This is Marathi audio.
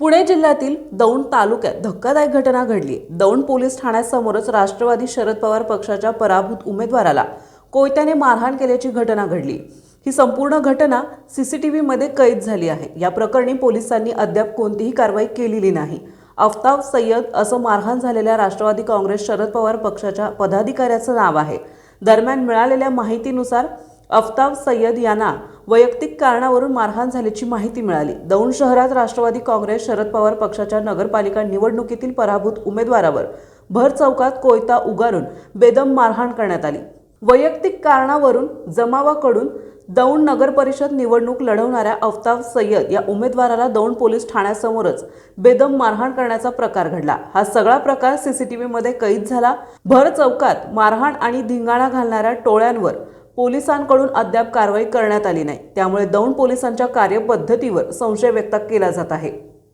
पुणे जिल्ह्यातील दौंड तालुक्यात धक्कादायक घटना घडली. दौंड पोलीस ठाण्यासमोरच राष्ट्रवादी शरद पवार पक्षाच्या पराभूत उमेदवाराला कोयत्याने मारहाण केल्याची घटना घडली. ही संपूर्ण घटना सीसीटीव्हीमध्ये कैद झाली आहे. या प्रकरणी पोलिसांनी अद्याप कोणतीही कारवाई केलेली नाही. अफताब सय्यद असं मारहाण झालेल्या राष्ट्रवादी काँग्रेस शरद पवार पक्षाच्या पदाधिकाऱ्याचं नाव आहे. दरम्यान मिळालेल्या माहितीनुसार अफ्ताब सय्यद यांना वैयक्तिक कारणावरून मारहाण झाल्याची माहिती मिळाली. दौंड शहरात राष्ट्रवादी काँग्रेस शरद पवार पक्षाच्या नगरपालिका निवडणुकीतील पराभूत उमेदवारावर भर चौकात कोयता उगारून बेदम मारहाण करण्यात आली. वैयक्तिक कारणावरून जमावाकडून दौंड नगर परिषद निवडणूक लढवणाऱ्या अफताब सय्यद या उमेदवाराला दौंड पोलीस ठाण्यासमोरच बेदम मारहाण करण्याचा प्रकार घडला. हा सगळा प्रकार सीसीटीव्हीमध्ये कैद झाला. भर चौकात मारहाण आणि धिंगाणा घालणाऱ्या टोळ्यांवर पोलिसांकडून अद्याप कारवाई करण्यात आली नाही. त्यामुळे दौंड पोलिसांच्या कार्यपद्धतीवर संशय व्यक्त केला जात आहे.